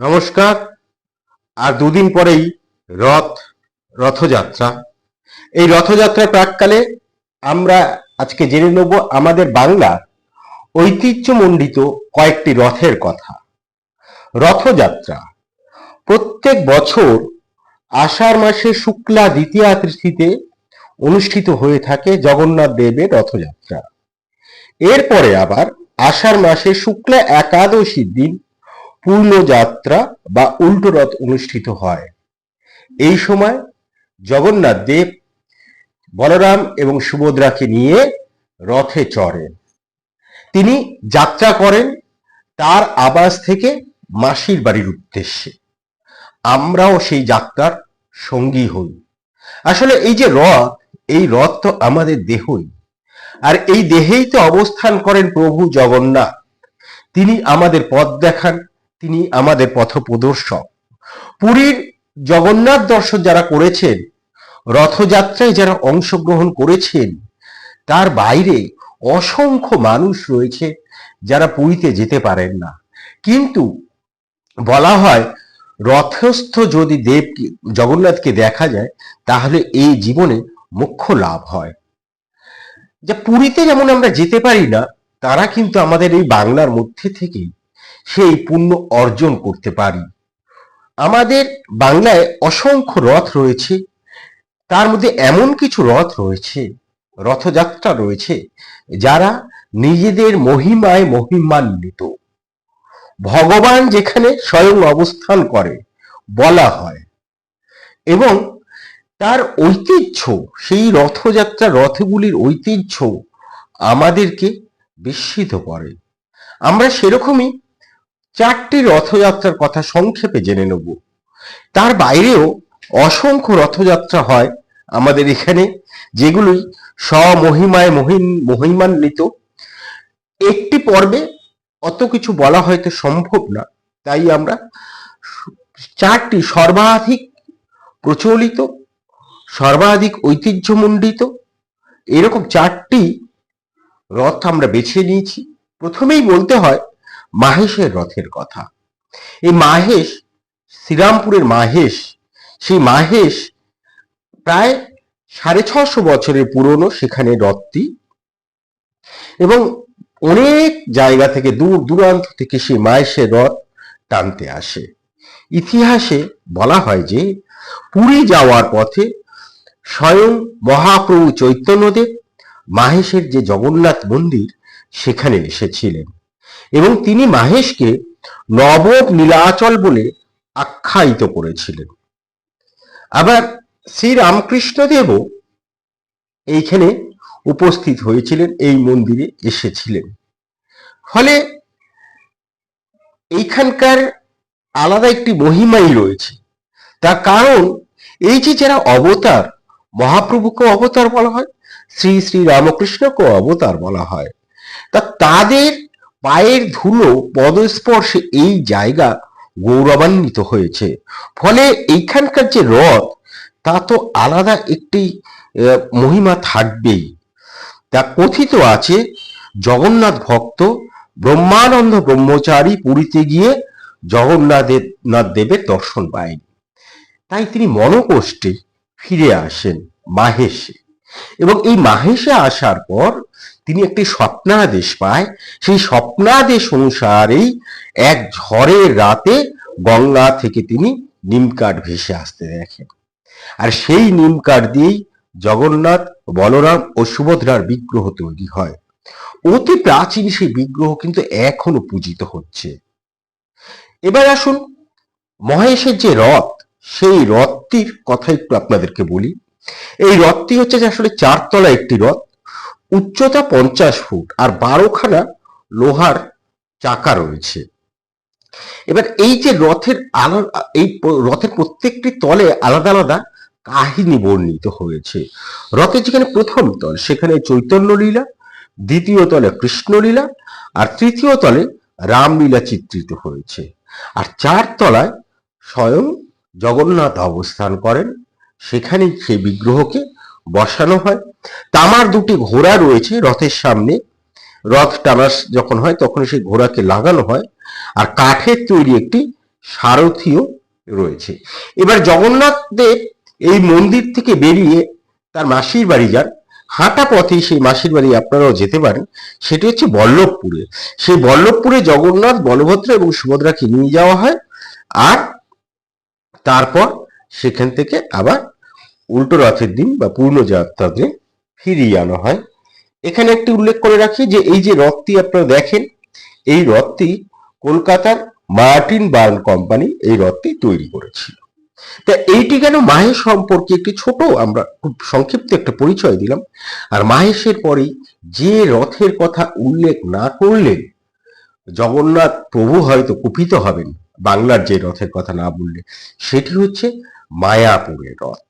নমস্কার। আর দুদিন পরেই রথ, রথযাত্রা। এই রথযাত্রার প্রাককালে আমরা আজকে জেনে নেব আমাদের বাংলা ঐতিহ্যমণ্ডিত কয়েকটি রথের কথা। রথযাত্রা প্রত্যেক বছর আষাঢ় মাসে শুক্লা দ্বিতীয়া তিথিতে অনুষ্ঠিত হয়ে থাকে জগন্নাথ দেবের রথযাত্রা। এরপরে আবার আষাঢ় মাসে শুক্লা একাদশীর দিন পূর্ণযাত্রা বা উল্টো রথ অনুষ্ঠিত হয়। এই সময় জগন্নাথ দেব, বলরাম এবং সুভদ্রাকে নিয়ে রথে চড়েন। তিনি যাত্রা করেন তার আবাস থেকে মাসির বাড়ির উদ্দেশ্যে। আমরাও সেই যাত্রার সঙ্গী হই। আসলে এই যে রথ, এই রথ তো আমাদের দেহই। আর এই দেহেই তো অবস্থান করেন প্রভু জগন্নাথ। তিনি আমাদের পথ দেখান তিনি আমাদের পথ প্রদর্শক পুরীর জগন্নাথ দর্শন যারা করেছেন, রথযাত্রায় যারা অংশগ্রহণ করেছেন, তার বাইরে অসংখ্য মানুষ রয়েছে যারা পুরীতে যেতে পারেন না। কিন্তু বলা হয়, রথস্থ যদি দেব জগন্নাথকে দেখা যায়, তাহলে এই জীবনে মুখ্য লাভ হয়। যে পুরীতে যেমন আমরা যেতে পারি না, তারা কিন্তু আমাদের এই বাংলার মধ্যে থেকেই সেই পুণ্য অর্জন করতে পারি। আমাদের বাংলায় অসংখ্য রথ রয়েছে। তার মধ্যে এমন কিছু রথ রয়েছে, রথযাত্রা রয়েছে, যারা নিজেদের মহিমায় মহিমান্বিত। ভগবান যেখানে স্বয়ং অবস্থান করে, বলা হয়। এবং তার ঐতিহ্য, সেই রথযাত্রা রথগুলির ঐতিহ্য আমাদেরকে বিস্মিত করে। আমরা সেরকমই চারটি রথযাত্রার কথা সংক্ষেপে জেনে নেব। তার বাইরেও অসংখ্য রথযাত্রা হয় আমাদের এখানে যেগুলি স্বমহিমায় মহিম, মহিমান্বিত। একটি পর্বে অত কিছু বলা হয়তো সম্ভব না, তাই আমরা চারটি সর্বাধিক প্রচলিত, সর্বাধিক ঐতিহ্যমণ্ডিত, এরকম চারটি রথ আমরা বেছে নিয়েছি। প্রথমেই বলতে হয় মাহেশের রথের কথা। এই মাহেশ, শ্রীরামপুরের মাহেশ, সেই মাহেশ প্রায় সাড়ে ছশো বছরের পুরনো সেখানে রথটি এবং অনেক জায়গা থেকে দূর দূরান্ত থেকে সেই মাহেশের রথ টানতে আসে। ইতিহাসে বলা হয় যে, পুরী যাওয়ার পথে স্বয়ং মহাপ্রভু চৈতন্যদেব মাহেশের যে জগন্নাথ মন্দির, সেখানে এসেছিলেন। এবং তিনি মাহেশকে নব নীলাচল বলে আখ্যায়িত করেছিলেন। আবার শ্রী রামকৃষ্ণদেবও এইখানে উপস্থিত হয়েছিলেন, এই মন্দিরে এসেছিলেন। ফলে এইখানকার আলাদা একটি মহিমাই রয়েছে। তার কারণ এই যে যারা অবতার মহাপ্রভুকে অবতার বলা হয়, শ্রী শ্রী রামকৃষ্ণকে অবতার বলা হয়, তা তাদের পায়ের ধুলো পদস্পর্শে এই জায়গা গৌরবান্বিত হয়েছে। ফলে এইখানকার যে রথ, তা তো আলাদা একটি মহিমা থাকবেই। তা কথিত আছে, জগন্নাথ ভক্ত, ব্রহ্মানন্দ ব্রহ্মচারী পুরীতে গিয়ে জগন্নাথের নাথ দেবের দর্শন পায়নি তাই তিনি মনকষ্টে ফিরে আসেন মাহেশে। এবং এই মাহেশে আসার পর তিনি একটি স্বপ্নাদেশ পায়। সেই স্বপ্নাদেশ অনুসারেই এক ঝড়ের রাতে গঙ্গা থেকে তিনি নিমকাঠ ভেসে আসতে দেখেন। আর সেই নিমকাঠ দিয়েই জগন্নাথ, বলরাম ও সুভদ্রার বিগ্রহ তৈরি হয়। অতি প্রাচীন সেই বিগ্রহ কিন্তু এখনও পূজিত হচ্ছে। এবার আসুন মহেশের যে রথ, সেই রথটির কথা একটু আপনাদেরকে বলি। এই রথটি হচ্ছে যে আসলে চারতলা একটি রথ। উচ্চতা পঞ্চাশ ফুট আর বারোখানা লোহার চাকা রয়েছে। এবার এই যে রথের এই রথের প্রত্যেকটি তলে আলাদা আলাদা কাহিনী বর্ণিত হয়েছে। রথের যেখানে প্রথম তল, সেখানে চৈতন্য লীলা, দ্বিতীয় তলে কৃষ্ণলীলা আর তৃতীয় তলে রামলীলা চিত্রিত হয়েছে। আর চার তলায় স্বয়ং জগন্নাথ অবস্থান করেন। সেখানেই সেই বিগ্রহকে বসানো হয়। তামার দুটি ঘোড়া রয়েছে রথের সামনে। রথ টানা যখন হয় তখন সেই ঘোড়াকে লাগানো হয় আর কাঠের তৈরি একটি সারথিও রয়েছে। এবার জগন্নাথ দেব এই মন্দির থেকে বেরিয়ে তার মাসির বাড়ি যান। হাঁটা পথে সেই মাসির বাড়ি আপনারাও যেতে পারেন। সেটি হচ্ছে বল্লভপুরে। সেই বল্লভপুরে জগন্নাথ, বলভদ্র এবং সুভদ্রাকে নিয়ে যাওয়া হয় আর তারপর সেখান থেকে আবার উল্টো রথের দিন বা পূর্ণ যাত্রার দিন ফিরিয়ে আনা হয়। এখানে একটি উল্লেখ করে রাখি যে এই যে রথটি আপনারা দেখেন, এই রথটি কলকাতার মার্টিন বার্ন কোম্পানি এই রথটি তৈরি করেছিল। তা এইটি কেন মাহেশ সম্পর্কে একটি ছোট, আমরা খুব সংক্ষিপ্ত একটা পরিচয় দিলাম। আর মাহেশের পরেই যে রথের কথা উল্লেখ না করলেন জগন্নাথ প্রভু হয়তো কুপিত হবেন বাংলার যে রথের কথা না বললে, সেটি হচ্ছে মায়াপুরের রথ।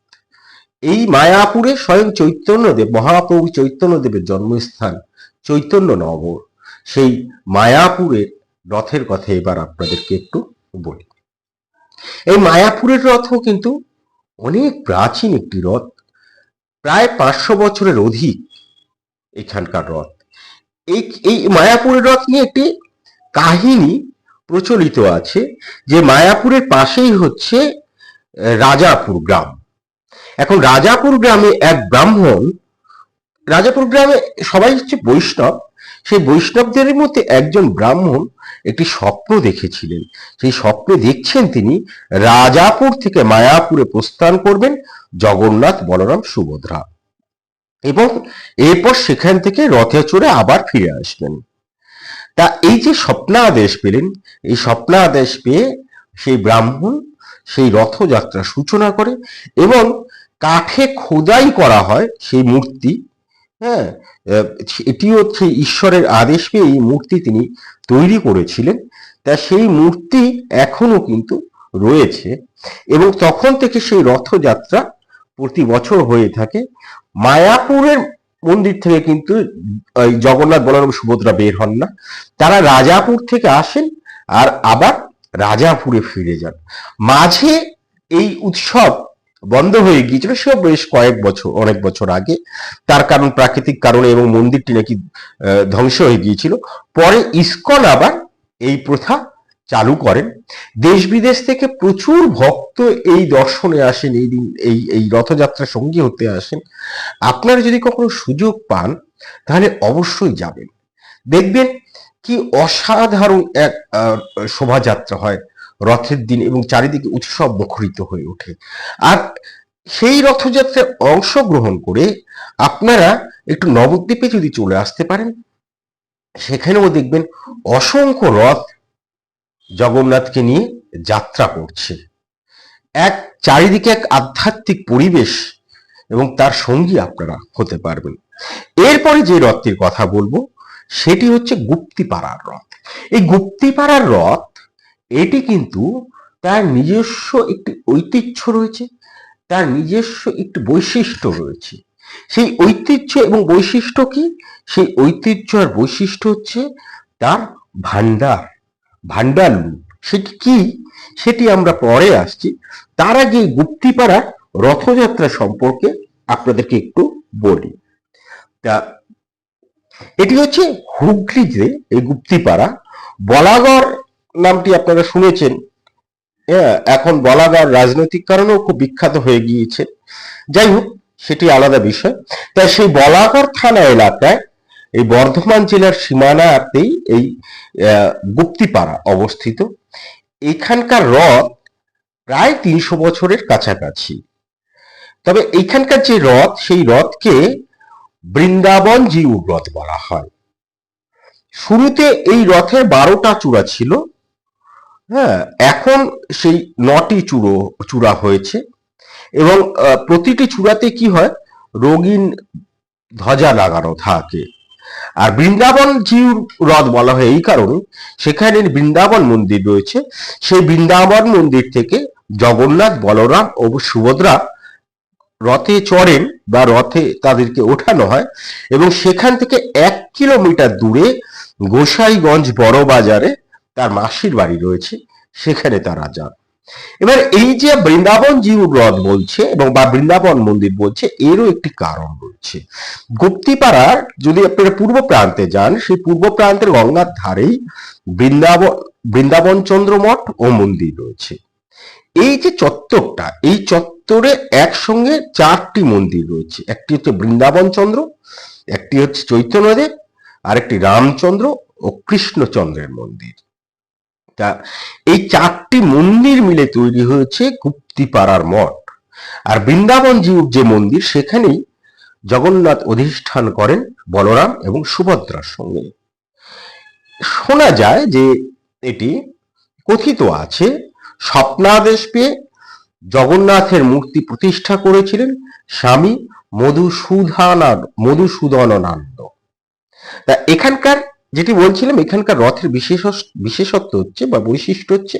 এই মায়াপুরে স্বয়ং চৈতন্যদেব, মহাপ্রভু চৈতন্যদেবের জন্মস্থান, চৈতন্য নগর। সেই মায়াপুরের রথের কথা এবার আপনাদেরকে একটু বলি। এই মায়াপুরের রথও কিন্তু অনেক প্রাচীন একটি রথ, প্রায় পাঁচশো বছরের অধিক এখানকার রথ। এই এই মায়াপুরের রথ নিয়ে একটি কাহিনী প্রচলিত আছে, যে মায়াপুরের পাশেই হচ্ছে রাজাপুর গ্রাম। এখন রাজাপুর গ্রামে এক ব্রাহ্মণ, রাজাপুর গ্রামে সবাই হচ্ছে বৈষ্ণব, সেই বৈষ্ণবদের মধ্যে একজন ব্রাহ্মণ একটি স্বপ্ন দেখেছিলেন। সেই স্বপ্নে দেখছেন তিনি, রাজাপুর থেকে মায়াপুরে প্রস্থান করবেন জগন্নাথ বলরাম সুভদ্রা। এবং এরপর সেখান থেকে রথে চড়ে আবার ফিরে আসবেন। তা এই যে স্বপ্নাদেশ পেলেন, এই স্বপ্নাদেশ পেয়ে সেই ব্রাহ্মণ সেই রথযাত্রা সূচনা করে এবং কাঠে খোদাই করা হয় সেই মূর্তি হ্যাঁ এটি হচ্ছে ঈশ্বরের আদেশ পেয়ে এই মূর্তি তিনি তৈরি করেছিলেন। তা সেই মূর্তি এখনও কিন্তু রয়েছে এবং তখন থেকে সেই রথযাত্রা প্রতি বছর হয়ে থাকে। মায়াপুরের মন্দির থেকে কিন্তু জগন্নাথ বলরাম সুভদ্রা বের হন না। তারা রাজাপুর থেকে আসেন আর আবার রাজাপুরে ফিরে যান। মাঝে এই উৎসব বন্ধ হয়ে গিয়েছিল সে বেশ কয়েক বছর, অনেক বছর আগে। তার কারণ, প্রাকৃতিক কারণে এবং মন্দিরটি নাকি ধ্বংস হয়ে গিয়েছিল। পরে ইসকন আবার এই প্রথা চালু করেন। দেশ বিদেশ থেকে প্রচুর ভক্ত এই দর্শনে আসেন, এই দিন, এই এই রথযাত্রা সঙ্গী হতে আসেন। আপনারা যদি কখনো সুযোগ পান, তাহলে অবশ্যই যাবেন। দেখবেন কি অসাধারণ এক শোভাযাত্রা হয়। রথের দিন এবং চারিদিকে উৎসব মুখরিত হয়ে ওঠে। আর সেই রথযাত্রায় অংশগ্রহণ করে আপনারা একটু নবদ্বীপে যদি চলে আসতে পারেন, সেখানেও দেখবেন অসংখ্য রথ জগন্নাথকে নিয়ে যাত্রা করছে। এক চারিদিকে এক আধ্যাত্মিক পরিবেশ এবং তার সঙ্গী আপনারা হতে পারবেন। এরপরে যে রথটির কথা বলব, সেটি হচ্ছে গুপ্তিপাড়ার রথ। এই গুপ্তিপাড়ার রথ এটি কিন্তু তার নিজস্ব একটি ঐতিহ্য রয়েছে, তার নিজস্ব একটি বৈশিষ্ট্য রয়েছে। সেই ঐতিহ্য এবং বৈশিষ্ট্য কি? সেই ঐতিহ্য আর বৈশিষ্ট্য হচ্ছে তার ভান্ডার ভান্ডার সেটি কি? সেটি আমরা পরে আসছি। তার আগে গুপ্তিপাড়া রথযাত্রা সম্পর্কে আপনাদেরকে একটু বলি। তা, এটি হচ্ছে হুগলিতে এই গুপ্তিপাড়া, বলাগড় নামটি আপনারা শুনেছেন। হ্যাঁ এখন বলাগড় রাজনৈতিক কারণেও খুব বিখ্যাত হয়ে গিয়েছে। যাই হোক, সেটি আলাদা বিষয়। তাই সেই বলাগড় থানা এলাকায় এই বর্ধমান জেলার সীমানাতেই এই গুপ্তিপাড়া অবস্থিত। এখানকার রথ প্রায় তিনশো বছরের কাছাকাছি। তবে এখানকার যে রথ সেই রথকে বৃন্দাবন জিউ রথ বলা হয়। শুরুতে এই রথের বারোটা চূড়া ছিল হ্যাঁ এখন সেই নটি চূড়ো, চূড়া হয়েছে এবং প্রতিটি চূড়াতে কি হয়? রঙিন ধ্বজা লাগানো থাকে। আর বৃন্দাবন জিউ হ্রদ বলা হয় এই কারণে সেখানে বৃন্দাবন মন্দির রয়েছে। সেই বৃন্দাবন মন্দির থেকে জগন্নাথ, বলরাম ও সুভদ্রা রথে চড়েন বা রথে তাদেরকে ওঠানো হয় এবং সেখান থেকে এক কিলোমিটার দূরে গোসাইগঞ্জ বড় বাজারে তার মাসির বাড়ি রয়েছে, সেখানে তারা যান এবার এই যে বৃন্দাবন জিউ হ্রদ বলছে এবং বা বৃন্দাবন মন্দির বলছে, এরও একটি কারণ রয়েছে। গুপ্তিপাড়ার যদি আপনারা পূর্ব প্রান্তে যান, সেই পূর্ব প্রান্তের গঙ্গার ধারেই বৃন্দাবন বৃন্দাবন চন্দ্র মঠ ও মন্দির রয়েছে। এই যে চত্বরটা, এই চত্বরে একসঙ্গে চারটি মন্দির রয়েছে। একটি হচ্ছে বৃন্দাবন চন্দ্র একটি হচ্ছে চৈতন্যদেব আর একটি রামচন্দ্র ও কৃষ্ণচন্দ্রের মন্দির। তা এই চারটি মন্দির মিলে তৈরি হয়েছে গুপ্তিপাড়ার মঠ। আর বৃন্দাবন জিউর যে মন্দির, সেখানেই জগন্নাথ অধিষ্ঠান করেন বলরাম এবং সুভদ্রার সঙ্গে। শোনা যায় যে এটি কথিত আছে, স্বপ্নাদেশ পেয়ে জগন্নাথের মূর্তি প্রতিষ্ঠা করেছিলেন স্বামী মধুসূদনার মধুসূদনানন্দ। তা এখানকার যেটি বলছিলাম, এখানকার রথের বিশেষ বিশেষত্ব হচ্ছে বা বৈশিষ্ট্য হচ্ছে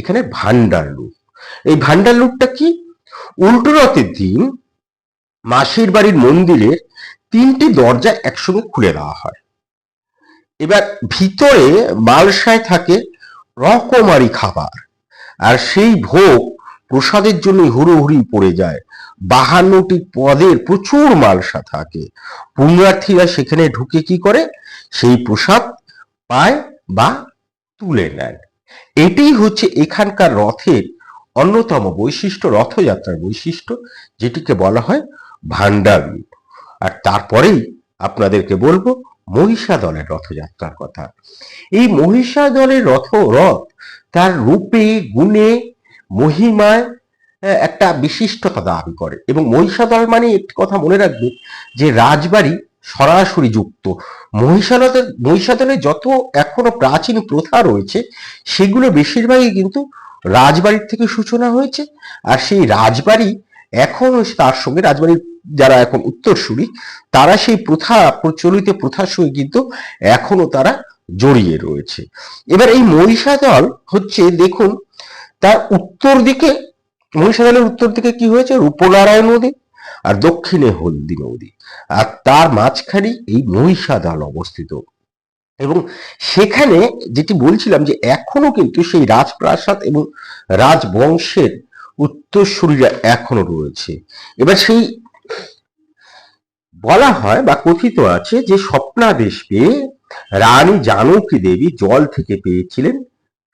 এখানে ভান্ডার লুট এই ভান্ডার লুটটা কি? উল্টো রথের দিন মাসির বাড়ির মন্দিরের তিনটি দরজা একসঙ্গে খুলে দেওয়া হয়। এবার ভিতরে মালসায় থাকে রকমারি খাবার, আর সেই ভোগ প্রসাদের জন্য হুড়োহুড়ি পড়ে যায়। বাহান্নটি পদের প্রচুর মালসা থাকে। পুণ্যার্থীরা সেখানে ঢুকে কি করে? সেই প্রসাদ পায় বা তুলে নেন এটাই হচ্ছে এখানকার রথের অন্যতম বৈশিষ্ট্য, রথযাত্রার বৈশিষ্ট্য, যেটিকে বলা হয় ভান্ডার আর তারপরেই আপনাদেরকে বলব মহিষা দলের রথযাত্রার কথা। এই মহিষা দলের রথ রথ তার রূপে, গুণে, মহিমায় একটা বিশিষ্টতা দাবি করে। এবং মহিষাদল মানে একটি কথা মনে রাখবে যে রাজবাড়ি সরাসরি যুক্ত। মহিষাদলের মহিষাদলের যত এখনও প্রাচীন প্রথা রয়েছে, সেগুলো বেশিরভাগই কিন্তু রাজবাড়ির থেকে সূচনা হয়েছে। আর সেই রাজবাড়ি এখনও তার সঙ্গে, রাজবাড়ির যারা এখন উত্তরসূরি, তারা সেই প্রথা, প্রচলিত প্রথার সঙ্গে কিন্তু এখনও তারা জড়িয়ে রয়েছে। এবার এই মহিষাদল হচ্ছে, দেখুন, তার উত্তর দিকে মহিষাদলের উত্তর দিকে কি হয়েছে? রূপনারায়ণ নদী। আর দক্ষিণে হলদি নদী। আর তার মাঝখানে এই মহিষাদল অবস্থিত। এবং সেখানে যেটি বলছিলাম যে এখনও কিন্তু সেই রাজপ্রাসাদ এবং রাজবংশের উত্তরসূরিরা এখনও রয়েছে। এবার সেই বলা হয় বা কথিত আছে যে স্বপ্নাদেশ পেয়ে রানী জানকী দেবী জল থেকে পেয়েছিলেন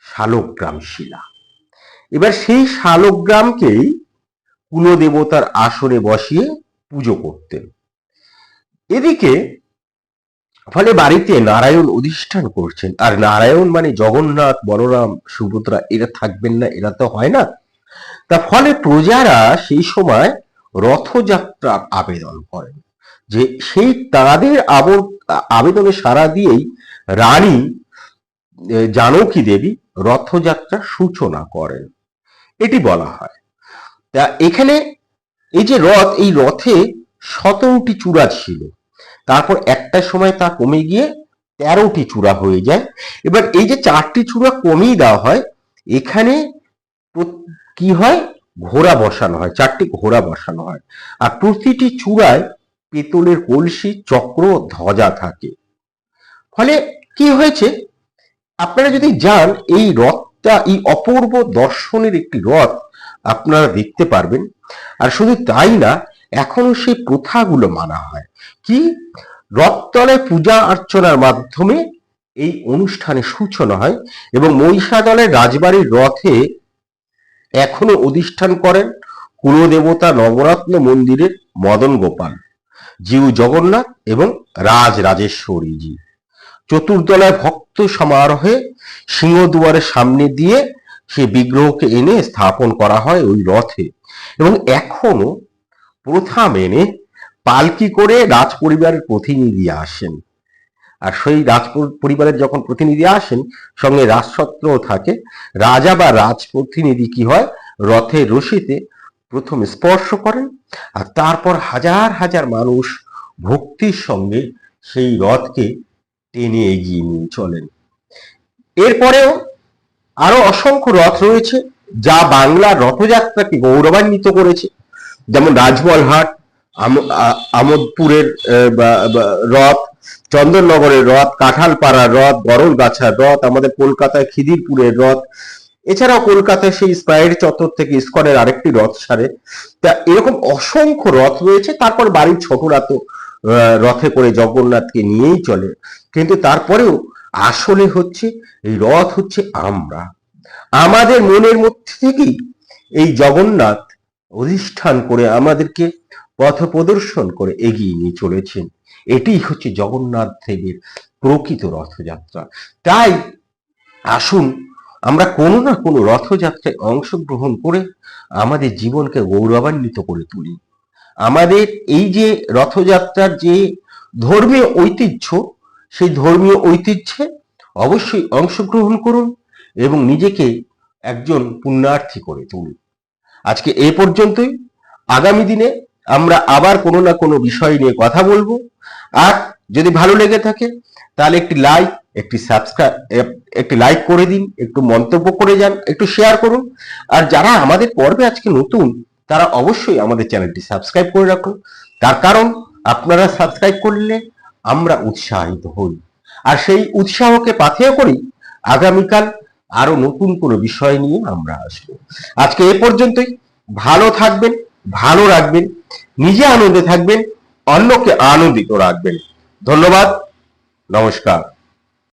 শালগ্রাম শিলা। এবার সেই শালগ্রামকেই কুলদেবতার আসরে বসিয়ে পুজো করতেন এদিকে ফলে বাড়িতে নারায়ণ অধিষ্ঠান করছেন। আর নারায়ণ মানে জগন্নাথ, বলরাম, সুভদ্রা, এরা থাকবেন না, এরা তো হয় না। তা ফলে প্রজারা সেই সময় রথযাত্রার আবেদন করেন। যে সেই তাদের আবর- আবেদনে সাড়া দিয়েই রানী জানকী দেবী রথযাত্রার সূচনা করেন। এটি বলা হয়। তা এখানে এই যে রথ, এই রথে সতেরোটি চূড়া ছিল। তারপর একটা সময় তা কমে গিয়ে তেরোটি চূড়া হয়ে যায়। এবার এই যে চারটি চূড়া কমিয়ে দেওয়া হয়, এখানে কি হয়? ঘোড়া বসানো হয়, চারটি ঘোড়া বসানো হয়। আর প্রতিটি চূড়ায় পেতলের কলসি, চক্র, ধ্বজা থাকে। ফলে কি হয়েছে? আপনারা যদি যান, এই রথটা, এই অপূর্ব দর্শনের একটি রথ আপনারা দেখতে পারবেন। আর শুধু তাই না, এখনও সেই প্রথাগুলো মানা হয়। কি? রথতলে পূজা অর্চনার মাধ্যমে এই অনুষ্ঠানে সূচনা হয় এবং মহিষাদলের রাজবাড়ির রথে এখনও অধিষ্ঠান করেন কুলদেবতা নবরত্ন মন্দিরের মদন গোপাল, জিউ জগন্নাথ এবং রাজ রাজেশ্বরী জি চতুর্দলায় ভক্ত সমারোহে সিংহদুয়ারের সামনে দিয়ে সে বিগ্রহকে এনে স্থাপন করা হয় ওই রথে। এবং এখনও প্রথা মেনে পালকি করে রাজ পরিবারের প্রতিনিধি আসেন। আর সেই রাজ পরিবারের যখন প্রতিনিধি আসেন, সঙ্গে রাজছত্রও থাকে, রাজা বা রাজ প্রতিনিধি কি হয় রথের রশিতে প্রথম স্পর্শ করেন আর তারপর হাজার হাজার মানুষ ভক্তির সঙ্গে সেই রথকে টেনে এগিয়ে নিয়ে চলেন। এরপরেও আরও অসংখ্য রথ রয়েছে যা বাংলার রথযাত্রাকে গৌরবান্বিত করেছে। যেমন রাজমহলহাট আম- আ- আমোদপুরের রথ, চন্দননগরের রথ, কাঁঠালপাড়ার রথ গরলগাছার রথ, আমাদের কলকাতায় খিদিরপুরের রথ। এছাড়াও কলকাতায় সেই স্পাইর চত্বর থেকে ইস্কনের আরেকটি রথ সারে। তা এরকম অসংখ্য রথ রয়েছে, তারপর বাড়ির ছোটরা তো রথে করে জগন্নাথকে নিয়েই চলে। কিন্তু তারপরেও আসলে হচ্ছে, এই রথ হচ্ছে আমরা। আমাদের মনের মধ্যে থেকেই এই জগন্নাথ অধিষ্ঠান করে আমাদেরকে পথ প্রদর্শন করে এগিয়ে নিয়ে চলেছেন। এটাই হচ্ছে জগন্নাথ দেবের প্রকৃত রথযাত্রা। তাই আসুন, আমরা কোনো না কোনো রথযাত্রায় অংশগ্রহণ করে আমাদের জীবনকে গৌরবান্বিত করে তুলি। আমাদের এই যে রথযাত্রার যে ধর্মীয় ঐতিহ্য সেই ধর্মীয় ঐতিহ্যে অবশ্যই অংশগ্রহণ করুন এবং নিজেকে একজন পুণ্যার্থী করে তুলুন। আজকে এ পর্যন্তই। আগামী দিনে আমরা আবার কোনো না কোনো বিষয় নিয়ে কথা বলব। আর যদি ভালো লেগে থাকে, তাহলে একটি লাইক একটি সাবস্ক্রাইব একটি লাইক করে দিন, একটু মন্তব্য করে যান, একটু শেয়ার করুন। আর যারা আমাদের পর্বে আজকে নতুন, তারা অবশ্যই আমাদের চ্যানেলটি সাবস্ক্রাইব করে রাখুন। তার কারণ, আপনারা সাবস্ক্রাইব করলে আমরা উৎসাহিত হই। আর সেই উৎসাহকে পাথেয় করি, আগামীকাল আরও নতুন কোনো বিষয় নিয়ে আমরা আসব। আজকে এ পর্যন্তই। ভালো থাকবেন, ভালো রাখবেন, নিজে আনন্দে থাকবেন, অন্যকে আনন্দিত রাখবেন। ধন্যবাদ, নমস্কার।